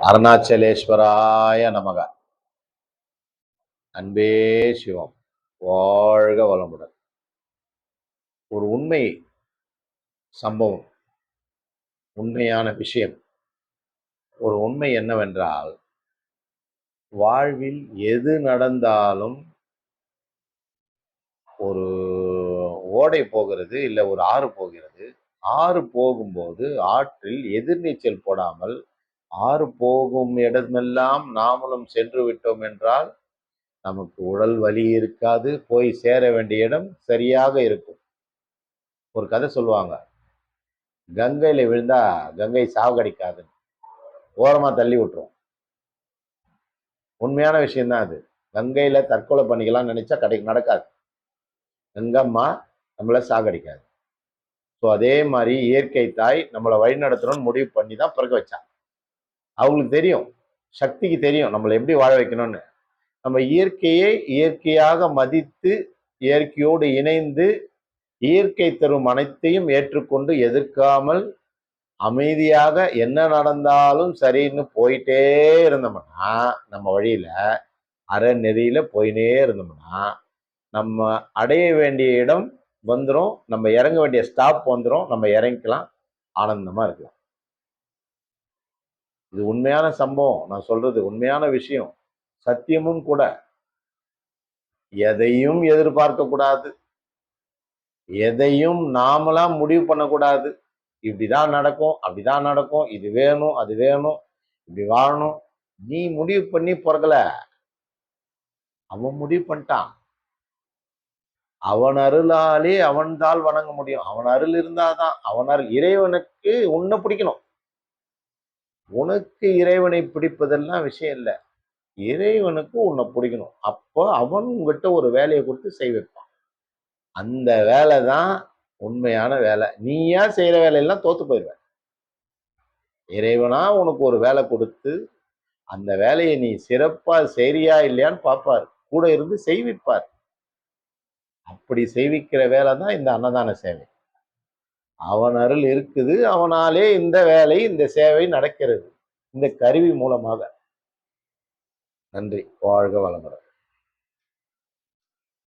அருணாச்சலேஸ்வராய நமக. அன்பே சிவம். வாழ்க வளமுடன். ஒரு உண்மை சம்பவம் உண்மையான விஷயம். ஒரு உண்மை என்னவென்றால் வாழ்வில் எது நடந்தாலும் ஒரு ஓடை போகிறது இல்லை ஒரு ஆறு போகிறது. ஆறு போகும்போது ஆற்றில் எதிர்நீச்சல் போடாமல் ஆறு போகும் இடமெல்லாம் நாமளும் சென்று விட்டோம் என்றால் நமக்கு உடல் வலி இருக்காது போய் சேர வேண்டிய இடம் சரியாக இருக்கும். ஒரு கதை சொல்லுவாங்க. கங்கையில் விழுந்தா கங்கை சாவகடிக்காது ஓரமாக தள்ளி விட்டுரும். உண்மையான விஷயம்தான் அது. கங்கையில் தற்கொலை பண்ணிக்கலாம் நினைச்சா கடைக்கு நடக்காது. கங்கம்மா நம்மளை சாகடிக்காது. ஸோ அதே மாதிரி இயற்கை தாய் நம்மளை வழிநடத்தணும்னு முடிவு பண்ணி தான் பிறக்க வச்சாங்க அவங்களுக்கு தெரியும். சக்திக்கு தெரியும். நம்மளை எப்படி வாழ வைக்கணும்னு. நம்ம இயற்கையை இயற்கையாக மதித்து இயற்கையோடு இணைந்து இயற்கை தரும் அனைத்தையும் ஏற்றுக்கொண்டு எதிர்க்காமல் அமைதியாக என்ன நடந்தாலும் சரின்னு போயிட்டே இருந்தோம்னா நம்ம வழியில அறநெறியில போயினே இருந்தோம்னா நம்ம அடைய வேண்டிய இடம் வந்துடும் நம்ம இறங்க வேண்டிய ஸ்டாப் வந்துடும் நம்ம இறங்கிக்கலாம். ஆனந்தமாக இருக்கலாம். இது உண்மையான சம்பவம். நான் சொல்றது உண்மையான விஷயம். சத்தியமும் கூட. எதையும் எதிர்பார்க்க கூடாது எதையும் நாமலாம் முடிவு பண்ணக்கூடாது. இப்படிதான் நடக்கும் அப்படிதான் நடக்கும். இது வேணும் அது வேணும். இப்படி வாழணும். நீ முடிவு பண்ணி பிறக்கல. அவன் முடிவு பண்ணிட்டான். அவன் அருளாலே அவன் தாள் வணங்க முடியும். அவன் அருள் இருந்தாதான் அவன் அருள் இறைவனுக்கு உன்னை பிடிக்கணும். உனக்கு இறைவனை பிடிப்பதெல்லாம் விஷயம் இல்லை. இறைவனுக்கு உன்னை பிடிக்கணும். அப்போ அவன் உங்ககிட்ட ஒரு வேலையை கொடுத்து செய் வைப்பான். அந்த வேலை தான் உண்மையான வேலை. நீயா செய்கிற வேலையெல்லாம் தோத்து போயிடுவ இறைவனா உனக்கு ஒரு வேலை கொடுத்து அந்த வேலையை நீ சிறப்பாக செய்றியா இல்லையான்னு பார்ப்பார். கூட இருந்து செய்விப்பார். அப்படி செய்விக்கிற வேலை தான் இந்த அன்னதான சேவை. அவன் அருள் இருக்குது. அவனாலே இந்த வேலை இந்த சேவை நடக்கிறது. இந்த கருவி மூலமாக. நன்றி. வாழ்க வளமுறை